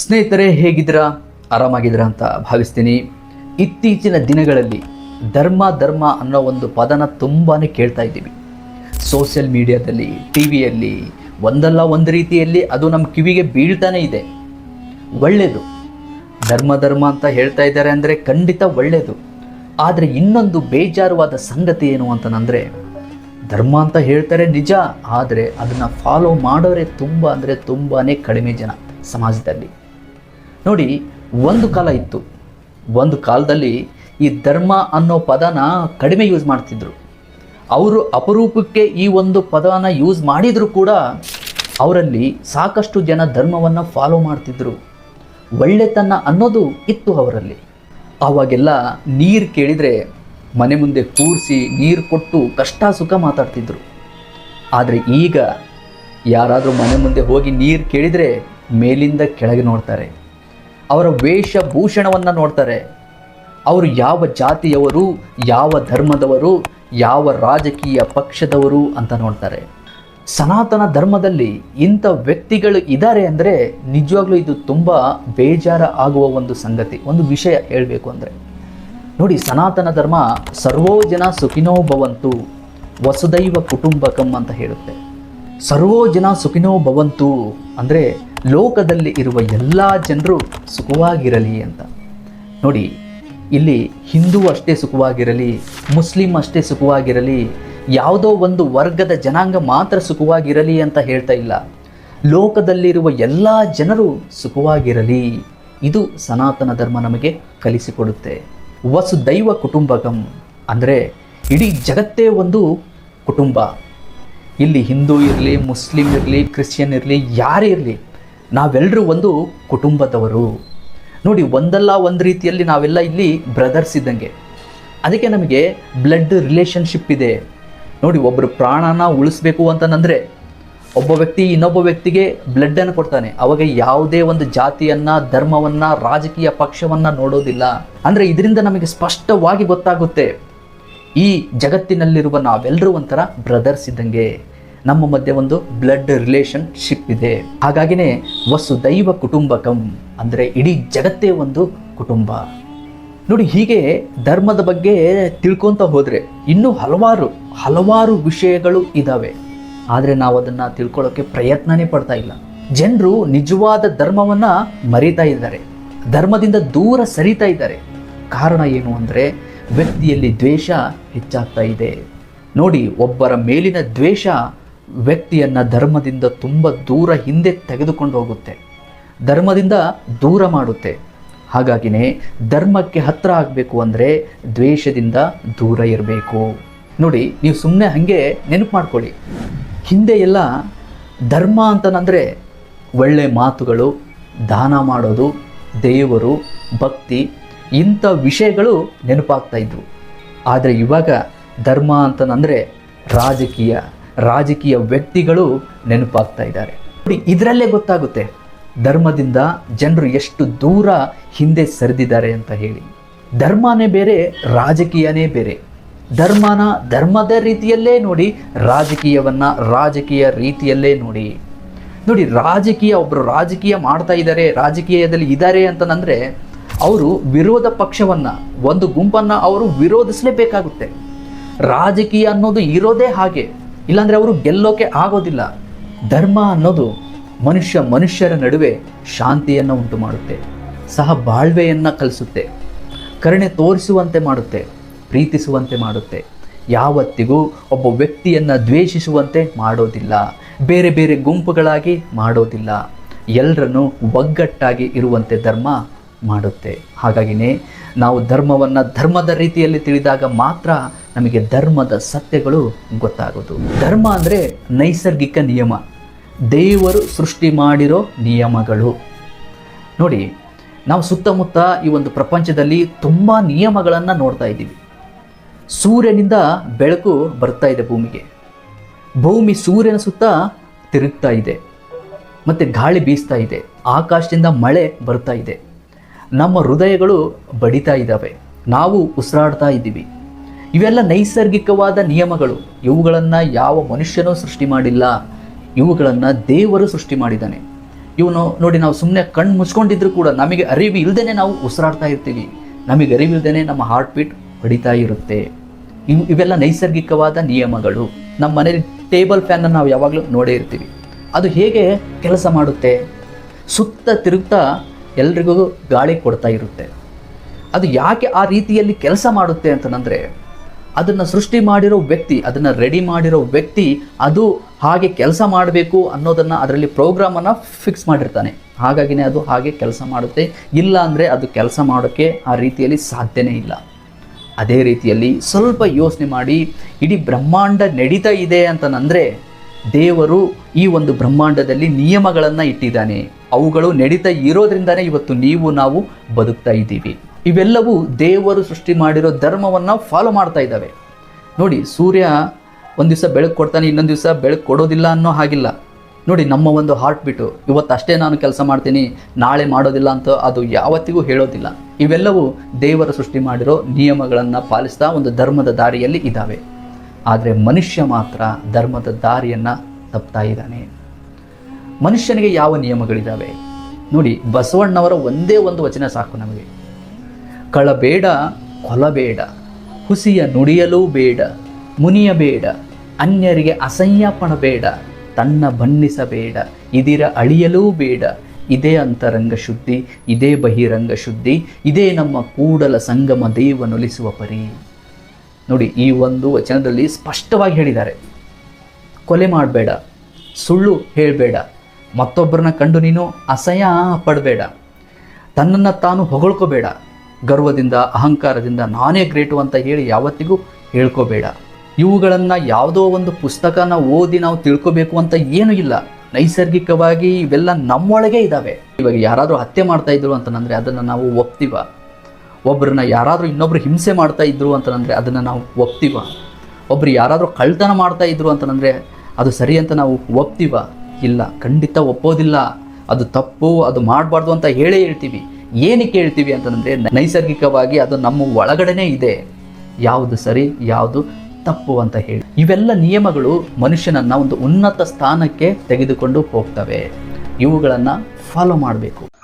ಸ್ನೇಹಿತರೆ, ಹೇಗಿದ್ದೀರಾ? ಆರಾಮಾಗಿದ್ದೀರಾ ಅಂತ ಭಾವಿಸ್ತೀನಿ. ಇತ್ತೀಚಿನ ದಿನಗಳಲ್ಲಿ ಧರ್ಮ ಧರ್ಮ ಅನ್ನೋ ಒಂದು ಪದನ ತುಂಬಾ ಕೇಳ್ತಾ ಇದ್ದೀವಿ. ಸೋಷಿಯಲ್ ಮೀಡಿಯಾದಲ್ಲಿ, ಟಿ ವಿಯಲ್ಲಿ, ಒಂದಲ್ಲ ಒಂದು ರೀತಿಯಲ್ಲಿ ಅದು ನಮ್ಮ ಕಿವಿಗೆ ಬೀಳ್ತಾನೆ ಇದೆ. ಒಳ್ಳೆಯದು ಧರ್ಮ ಧರ್ಮ ಅಂತ ಹೇಳ್ತಾ ಇದ್ದಾರೆ ಅಂದರೆ ಖಂಡಿತ ಒಳ್ಳೆಯದು ಆದರೆ ಇನ್ನೊಂದು ಬೇಜಾರುವಾದ ಸಂಗತಿ ಏನು ಅಂತಂದರೆ, ಧರ್ಮ ಅಂತ ಹೇಳ್ತಾರೆ ನಿಜ, ಆದರೆ ಅದನ್ನು ಫಾಲೋ ಮಾಡೋರೆ ತುಂಬ ಅಂದರೆ ತುಂಬಾ ಕಡಿಮೆ ಜನ ಸಮಾಜದಲ್ಲಿ. ನೋಡಿ, ಒಂದು ಕಾಲ ಇತ್ತು. ಒಂದು ಕಾಲದಲ್ಲಿ ಈ ಧರ್ಮ ಅನ್ನೋ ಪದನ ಕಡಿಮೆ ಯೂಸ್ ಮಾಡ್ತಿದ್ರು. ಅವರು ಅಪರೂಪಕ್ಕೆ ಈ ಒಂದು ಪದವನ್ನು ಯೂಸ್ ಮಾಡಿದರೂ ಕೂಡ ಅವರಲ್ಲಿ ಸಾಕಷ್ಟು ಜನ ಧರ್ಮವನ್ನು ಫಾಲೋ ಮಾಡ್ತಿದ್ರು. ಒಳ್ಳೆತನ ಅನ್ನೋದು ಇತ್ತು ಅವರಲ್ಲಿ. ಆವಾಗೆಲ್ಲ ನೀರು ಕೇಳಿದರೆ ಮನೆ ಮುಂದೆ ಕೂರಿಸಿ ನೀರು ಕೊಟ್ಟು ಕಷ್ಟ ಸುಖ ಮಾತಾಡ್ತಿದ್ರು. ಆದರೆ ಈಗ ಯಾರಾದರೂ ಮನೆ ಮುಂದೆ ಹೋಗಿ ನೀರು ಕೇಳಿದರೆ ಮೇಲಿಂದ ಕೆಳಗೆ ನೋಡ್ತಾರೆ. ಅವರ ವೇಷಭೂಷಣವನ್ನು ನೋಡ್ತಾರೆ. ಅವರು ಯಾವ ಜಾತಿಯವರು, ಯಾವ ಧರ್ಮದವರು, ಯಾವ ರಾಜಕೀಯ ಪಕ್ಷದವರು ಅಂತ ನೋಡ್ತಾರೆ. ಸನಾತನ ಧರ್ಮದಲ್ಲಿ ಇಂಥ ವ್ಯಕ್ತಿಗಳು ಇದ್ದಾರೆ ಅಂದರೆ ನಿಜವಾಗ್ಲೂ ಇದು ತುಂಬ ಬೇಜಾರ ಆಗುವ ಒಂದು ಸಂಗತಿ, ಒಂದು ವಿಷಯ ಹೇಳಬೇಕು ಅಂದರೆ. ನೋಡಿ, ಸನಾತನ ಧರ್ಮ ಸರ್ವೋಜನ ಸುಖಿನೋ ಭವಂತು, ವಸುದೈವ ಕುಟುಂಬಕಂ ಅಂತ ಹೇಳುತ್ತೆ. ಸರ್ವೋ ಜನ ಸುಖಿನೋ ಭವಂತು ಅಂದರೆ ಲೋಕದಲ್ಲಿ ಇರುವ ಎಲ್ಲ ಜನರು ಸುಖವಾಗಿರಲಿ ಅಂತ. ನೋಡಿ, ಇಲ್ಲಿ ಹಿಂದೂ ಅಷ್ಟೇ ಸುಖವಾಗಿರಲಿ, ಮುಸ್ಲಿಂ ಅಷ್ಟೇ ಸುಖವಾಗಿರಲಿ, ಯಾವುದೋ ಒಂದು ವರ್ಗದ ಜನಾಂಗ ಮಾತ್ರ ಸುಖವಾಗಿರಲಿ ಅಂತ ಹೇಳ್ತಾ ಇಲ್ಲ. ಲೋಕದಲ್ಲಿರುವ ಎಲ್ಲ ಜನರು ಸುಖವಾಗಿರಲಿ. ಇದು ಸನಾತನ ಧರ್ಮ ನಮಗೆ ಕಲಿಸಿಕೊಡುತ್ತೆ. ವಸುದೈವ ಕುಟುಂಬಕಂ ಅಂದರೆ ಇಡೀ ಜಗತ್ತೇ ಒಂದು ಕುಟುಂಬ. ಇಲ್ಲಿ ಹಿಂದೂ ಇರಲಿ, ಮುಸ್ಲಿಂ ಇರಲಿ, ಕ್ರಿಶ್ಚಿಯನ್ ಇರಲಿ, ಯಾರೇ ಇರಲಿ ನಾವೆಲ್ಲರೂ ಒಂದು ಕುಟುಂಬದವರು. ನೋಡಿ, ಒಂದಲ್ಲ ಒಂದು ರೀತಿಯಲ್ಲಿ ನಾವೆಲ್ಲ ಇಲ್ಲಿ ಬ್ರದರ್ಸ್ ಇದ್ದಂಗೆ. ಅದಕ್ಕೆ ನಮಗೆ ಬ್ಲಡ್ ರಿಲೇಷನ್ಶಿಪ್ ಇದೆ. ನೋಡಿ ಒಬ್ಬರು ಪ್ರಾಣನ ಉಳಿಸ್ಬೇಕು ಅಂತಂದರೆ ಒಬ್ಬ ವ್ಯಕ್ತಿ ಇನ್ನೊಬ್ಬ ವ್ಯಕ್ತಿಗೆ ಬ್ಲಡ್ಡನ್ನು ಕೊಡ್ತಾನೆ. ಅವಾಗ ಯಾವುದೇ ಒಂದು ಜಾತಿಯನ್ನು, ಧರ್ಮವನ್ನು, ರಾಜಕೀಯ ಪಕ್ಷವನ್ನು ನೋಡೋದಿಲ್ಲ. ಅಂದರೆ ಇದರಿಂದ ನಮಗೆ ಸ್ಪಷ್ಟವಾಗಿ ಗೊತ್ತಾಗುತ್ತೆ, ಈ ಜಗತ್ತಿನಲ್ಲಿರುವ ನಾವೆಲ್ಲರೂ ಒಂಥರ ಬ್ರದರ್ಸ್ ಇದ್ದಂಗೆ. ನಮ್ಮ ಮಧ್ಯೆ ಒಂದು ಬ್ಲಡ್ ರಿಲೇಷನ್ಶಿಪ್ ಇದೆ. ಹಾಗಾಗಿನೇ ವಸುದೈವ ಕುಟುಂಬಕಂ ಅಂದರೆ ಇಡೀ ಜಗತ್ತೇ ಒಂದು ಕುಟುಂಬ. ನೋಡಿ, ಹೀಗೆ ಧರ್ಮದ ಬಗ್ಗೆ ತಿಳ್ಕೊತ ಹೋದರೆ ಇನ್ನೂ ಹಲವಾರು ಹಲವಾರು ವಿಷಯಗಳು ಇದ್ದಾವೆ ಆದರೆ ನಾವು ಅದನ್ನು ತಿಳ್ಕೊಳ್ಳೋಕ್ಕೆ ಪ್ರಯತ್ನನೇ ಪಡ್ತಾ ಇಲ್ಲ. ಜನರು ನಿಜವಾದ ಧರ್ಮವನ್ನು ಮರೀತಾ ಇದ್ದಾರೆ. ಧರ್ಮದಿಂದ ದೂರ ಸರಿತಾ ಇದ್ದಾರೆ. ಕಾರಣ ಏನು ಅಂದರೆ ವ್ಯಕ್ತಿಯಲ್ಲಿ ದ್ವೇಷ ಹೆಚ್ಚಾಗ್ತಾ ಇದೆ. ನೋಡಿ, ಒಬ್ಬರ ಮೇಲಿನ ದ್ವೇಷ ವ್ಯಕ್ತಿಯನ್ನು ಧರ್ಮದಿಂದ ತುಂಬ ದೂರ ಹಿಂದೆ ತೆಗೆದುಕೊಂಡು ಹೋಗುತ್ತೆ. ಧರ್ಮದಿಂದ ದೂರ ಮಾಡುತ್ತೆ. ಹಾಗಾಗಿನೇ ಧರ್ಮಕ್ಕೆ ಹತ್ರ ಆಗಬೇಕು ಅಂದರೆ ದ್ವೇಷದಿಂದ ದೂರ ಇರಬೇಕು. ನೋಡಿ, ನೀವು ಸುಮ್ಮನೆ ಹಾಗೆ ನೆನಪು ಮಾಡ್ಕೊಳ್ಳಿ. ಹಿಂದೆ ಎಲ್ಲ ಧರ್ಮ ಅಂತನಂದರೆ ಒಳ್ಳೆ ಮಾತುಗಳು, ದಾನ ಮಾಡೋದು, ದೇವರು, ಭಕ್ತಿ, ಇಂಥ ವಿಷಯಗಳು ನೆನಪಾಗ್ತಾ ಇದ್ವು. ಆದರೆ ಇವಾಗ ಧರ್ಮ ಅಂತನಂದರೆ ರಾಜಕೀಯ. ರಾಜಕೀಯ ವ್ಯಕ್ತಿಗಳು ನೆನಪಾಗ್ತಾ ಇದ್ದಾರೆ. ನೋಡಿ, ಇದರಲ್ಲೇ ಗೊತ್ತಾಗುತ್ತೆ ಧರ್ಮದಿಂದ ಜನರು ಎಷ್ಟು ದೂರ ಹಿಂದೆ ಸರಿದಿದ್ದಾರೆ ಅಂತ ಹೇಳಿ. ಧರ್ಮನೇ ಬೇರೆ, ರಾಜಕೀಯನೇ ಬೇರೆ. ಧರ್ಮನ ಧರ್ಮದ ರೀತಿಯಲ್ಲೇ ನೋಡಿ, ರಾಜಕೀಯವನ್ನ ರಾಜಕೀಯ ರೀತಿಯಲ್ಲೇ ನೋಡಿ. ನೋಡಿ, ರಾಜಕೀಯ ಒಬ್ಬರು ರಾಜಕೀಯ ಮಾಡ್ತಾ ಇದ್ದಾರೆ, ರಾಜಕೀಯದಲ್ಲಿ ಇದ್ದಾರೆ ಅಂತಂದ್ರೆ ಅವರು ವಿರೋಧ ಪಕ್ಷವನ್ನ, ಒಂದು ಗುಂಪನ್ನ ಅವರು ವಿರೋಧಿಸಲೇಬೇಕಾಗುತ್ತೆ. ರಾಜಕೀಯ ಅನ್ನೋದು ಇರೋದೇ ಹಾಗೆ. ಇಲ್ಲಾಂದ್ರೆ ಅವರು ಗೆಲ್ಲೋಕೆ ಆಗೋದಿಲ್ಲ. ಧರ್ಮ ಅನ್ನೋದು ಮನುಷ್ಯ ಮನುಷ್ಯರ ನಡುವೆ ಶಾಂತಿಯನ್ನು ಉಂಟು ಮಾಡುತ್ತೆ. ಸಹ ಬಾಳ್ವೆಯನ್ನು ಕಲಿಸುತ್ತೆ. ಕರುಣೆ ತೋರಿಸುವಂತೆ ಮಾಡುತ್ತೆ, ಪ್ರೀತಿಸುವಂತೆ ಮಾಡುತ್ತೆ. ಯಾವತ್ತಿಗೂ ಒಬ್ಬ ವ್ಯಕ್ತಿಯನ್ನು ದ್ವೇಷಿಸುವಂತೆ ಮಾಡೋದಿಲ್ಲ. ಬೇರೆ ಬೇರೆ ಗುಂಪುಗಳಾಗಿ ಮಾಡೋದಿಲ್ಲ. ಎಲ್ಲರನ್ನು ಒಗ್ಗಟ್ಟಾಗಿ ಇರುವಂತೆ ಧರ್ಮ ಮಾಡುತ್ತೆ. ಹಾಗಾಗಿನೇ ನಾವು ಧರ್ಮವನ್ನು ಧರ್ಮದ ರೀತಿಯಲ್ಲಿ ತಿಳಿದಾಗ ಮಾತ್ರ ನಮಗೆ ಧರ್ಮದ ಸತ್ಯಗಳು ಗೊತ್ತಾಗೋದು. ಧರ್ಮ ಅಂದರೆ ನೈಸರ್ಗಿಕ ನಿಯಮ. ದೇವರು ಸೃಷ್ಟಿ ಮಾಡಿರೋ ನಿಯಮಗಳು. ನೋಡಿ, ನಾವು ಸುತ್ತಮುತ್ತ ಈ ಒಂದು ಪ್ರಪಂಚದಲ್ಲಿ ತುಂಬ ನಿಯಮಗಳನ್ನು ನೋಡ್ತಾ ಇದ್ದೀವಿ. ಸೂರ್ಯನಿಂದ ಬೆಳಕು ಬರ್ತಾ ಇದೆ ಭೂಮಿಗೆ. ಭೂಮಿ ಸೂರ್ಯನ ಸುತ್ತ ತಿರುಗ್ತಾ ಇದೆ. ಮತ್ತು ಗಾಳಿ ಬೀಸ್ತಾ ಇದೆ. ಆಕಾಶದಿಂದ ಮಳೆ ಬರ್ತಾ ಇದೆ. ನಮ್ಮ ಹೃದಯಗಳು ಬಡಿತಾ ಇದ್ದಾವೆ. ನಾವು ಉಸಿರಾಡ್ತಾ ಇದ್ದೀವಿ. ಇವೆಲ್ಲ ನೈಸರ್ಗಿಕವಾದ ನಿಯಮಗಳು. ಇವುಗಳನ್ನು ಯಾವ ಮನುಷ್ಯನೂ ಸೃಷ್ಟಿ ಮಾಡಿಲ್ಲ. ಇವುಗಳನ್ನು ದೇವರು ಸೃಷ್ಟಿ ಮಾಡಿದ್ದಾನೆ. ಇವನು ನೋಡಿ ನಾವು ಸುಮ್ಮನೆ ಕಣ್ಣು ಮುಚ್ಕೊಂಡಿದ್ರು ಕೂಡ ನಮಗೆ ಅರಿವು ಇಲ್ಲದೇ ನಾವು ಉಸಿರಾಡ್ತಾ ಇರ್ತೀವಿ. ನಮಗೆ ಅರಿವಿಲ್ದೇ ನಮ್ಮ ಹಾರ್ಟ್ ಬೀಟ್ ಹೊಡಿತಾ ಇರುತ್ತೆ. ಇವು ಇವೆಲ್ಲ ನೈಸರ್ಗಿಕವಾದ ನಿಯಮಗಳು. ನಮ್ಮ ಮನೇಲಿ ಟೇಬಲ್ ಫ್ಯಾನನ್ನು ನಾವು ಯಾವಾಗಲೂ ನೋಡೇ ಇರ್ತೀವಿ. ಅದು ಹೇಗೆ ಕೆಲಸ ಮಾಡುತ್ತೆ? ಸುತ್ತ ತಿರುಗ್ತಾ ಎಲ್ರಿಗೂ ಗಾಳಿ ಕೊಡ್ತಾ ಇರುತ್ತೆ. ಅದು ಯಾಕೆ ಆ ರೀತಿಯಲ್ಲಿ ಕೆಲಸ ಮಾಡುತ್ತೆ ಅಂತಂದರೆ, ಅದನ್ನು ಸೃಷ್ಟಿ ಮಾಡಿರೋ ವ್ಯಕ್ತಿ, ಅದನ್ನು ರೆಡಿ ಮಾಡಿರೋ ವ್ಯಕ್ತಿ, ಅದು ಹಾಗೆ ಕೆಲಸ ಮಾಡಬೇಕು ಅನ್ನೋದನ್ನು ಅದರಲ್ಲಿ ಪ್ರೋಗ್ರಾಮನ್ನು ಫಿಕ್ಸ್ ಮಾಡಿರ್ತಾನೆ. ಹಾಗಾಗಿನೇ ಅದು ಹಾಗೆ ಕೆಲಸ ಮಾಡುತ್ತೆ. ಇಲ್ಲ ಅಂದರೆ ಅದು ಕೆಲಸ ಮಾಡೋಕ್ಕೆ ಆ ರೀತಿಯಲ್ಲಿ ಸಾಧ್ಯನೇ ಇಲ್ಲ. ಅದೇ ರೀತಿಯಲ್ಲಿ ಸ್ವಲ್ಪ ಯೋಚನೆ ಮಾಡಿ, ಇಡೀ ಬ್ರಹ್ಮಾಂಡ ನಡೀತಾ ಇದೆ ಅಂತಂದರೆ ದೇವರು ಈ ಒಂದು ಬ್ರಹ್ಮಾಂಡದಲ್ಲಿ ನಿಯಮಗಳನ್ನು ಇಟ್ಟಿದ್ದಾನೆ. ಅವುಗಳು ನಡೀತಾ ಇರೋದ್ರಿಂದಾನೇ ಇವತ್ತು ನೀವು ನಾವು ಬದುಕ್ತಾ ಇದ್ದೀವಿ. ಇವೆಲ್ಲವೂ ದೇವರು ಸೃಷ್ಟಿ ಮಾಡಿರೋ ಧರ್ಮವನ್ನು ಫಾಲೋ ಮಾಡ್ತಾ ಇದ್ದಾವೆ. ನೋಡಿ, ಸೂರ್ಯ ಒಂದು ದಿವಸ ಬೆಳಕು ಕೊಡ್ತಾನೆ, ಇನ್ನೊಂದು ದಿವಸ ಬೆಳಕು ಕೊಡೋದಿಲ್ಲ ಅನ್ನೋ ಹಾಗಿಲ್ಲ. ನೋಡಿ, ನಮ್ಮ ಒಂದು ಹಾರ್ಟ್ ಬಿಟ್ಟು, ಇವತ್ತು ಅಷ್ಟೇ ನಾನು ಕೆಲಸ ಮಾಡ್ತೀನಿ, ನಾಳೆ ಮಾಡೋದಿಲ್ಲ ಅಂತ ಅದು ಯಾವತ್ತಿಗೂ ಹೇಳೋದಿಲ್ಲ. ಇವೆಲ್ಲವೂ ದೇವರ ಸೃಷ್ಟಿ ಮಾಡಿರೋ ನಿಯಮಗಳನ್ನು ಪಾಲಿಸ್ತಾ ಒಂದು ಧರ್ಮದ ದಾರಿಯಲ್ಲಿ ಇದ್ದಾವೆ. ಆದರೆ ಮನುಷ್ಯ ಮಾತ್ರ ಧರ್ಮದ ದಾರಿಯನ್ನು ತಪ್ತಾ ಇದ್ದಾನೆ. ಮನುಷ್ಯನಿಗೆ ಯಾವ ನಿಯಮಗಳಿದ್ದಾವೆ ನೋಡಿ, ಬಸವಣ್ಣವರ ಒಂದೇ ಒಂದು ವಚನ ಸಾಕು ನಮಗೆ. ಕಳಬೇಡ, ಕೊಲಬೇಡ, ಹುಸಿಯ ನುಡಿಯಲೂ ಬೇಡ ಮುನಿಯಬೇಡ ಅನ್ಯರಿಗೆ ಅಸಂಯಾಪಣ ಬೇಡ ತನ್ನ ಬಣ್ಣಿಸಬೇಡ, ಇದಿರ ಅಳಿಯಲೂ ಬೇಡ, ಇದೇ ಅಂತರಂಗ ಶುದ್ಧಿ, ಇದೇ ಬಹಿರಂಗ ಶುದ್ಧಿ, ಇದೇ ನಮ್ಮ ಕೂಡಲ ಸಂಗಮ ದೇವನೊಲಿಸುವ ಪರಿ. ನೋಡಿ, ಈ ಒಂದು ವಚನದಲ್ಲಿ ಸ್ಪಷ್ಟವಾಗಿ ಹೇಳಿದ್ದಾರೆ. ಕೊಲೆ ಮಾಡಬೇಡ, ಸುಳ್ಳು ಹೇಳಬೇಡ, ಮತ್ತೊಬ್ಬರನ್ನ ಕಂಡು ನೀನು ಅಸಹ್ಯ ಪಡಬೇಡ, ತನ್ನನ್ನು ತಾನು ಹೊಗಳ್ಕೋಬೇಡ, ಗರ್ವದಿಂದ, ಅಹಂಕಾರದಿಂದ ನಾನೇ ಗ್ರೇಟು ಅಂತ ಹೇಳಿ ಯಾವತ್ತಿಗೂ ಹೇಳ್ಕೋಬೇಡ. ಇವುಗಳನ್ನು ಯಾವುದೋ ಒಂದು ಪುಸ್ತಕನ ಓದಿ ನಾವು ತಿಳ್ಕೊಬೇಕು ಅಂತ ಏನೂ ಇಲ್ಲ. ನೈಸರ್ಗಿಕವಾಗಿ ಇವೆಲ್ಲ ನಮ್ಮೊಳಗೆ ಇದ್ದಾವೆ ಇವಾಗ ಯಾರಾದರೂ ಹತ್ಯೆ ಮಾಡ್ತಾ ಇದ್ರು ಅಂತಂದರೆ ಅದನ್ನು ನಾವು ಒಪ್ತೀವ? ಒಬ್ಬರನ್ನ ಯಾರಾದರೂ ಇನ್ನೊಬ್ರು ಹಿಂಸೆ ಮಾಡ್ತಾ ಇದ್ರು ಅಂತಂದರೆ ಅದನ್ನು ನಾವು ಒಪ್ತೀವ? ಒಬ್ಬರು ಯಾರಾದರೂ ಕಳ್ತನ ಮಾಡ್ತಾ ಇದ್ರು ಅಂತಂದರೆ ಅದು ಸರಿ ಅಂತ ನಾವು ಒಪ್ತೀವ? ಇಲ್ಲ, ಖಂಡಿತ ಒಪ್ಪೋದಿಲ್ಲ. ಅದು ತಪ್ಪು, ಅದು ಮಾಡಬಾರ್ದು ಅಂತ ಹೇಳೇ ಹೇಳ್ತೀವಿ. ಏನಕ್ಕೆ ಹೇಳ್ತೀವಿ ಅಂತಂದರೆ ನೈಸರ್ಗಿಕವಾಗಿ ಅದು ನಮ್ಮ ಒಳಗಡೆನೇ ಇದೆ. ಯಾವುದು ಸರಿ, ಯಾವುದು ತಪ್ಪು ಅಂತ ಹೇಳಿ. ಇವೆಲ್ಲ ನಿಯಮಗಳು ಮನುಷ್ಯನನ್ನು ಒಂದು ಉನ್ನತ ಸ್ಥಾನಕ್ಕೆ ತೆಗೆದುಕೊಂಡು ಹೋಗ್ತವೆ. ಇವುಗಳನ್ನು ಫಾಲೋ ಮಾಡಬೇಕು.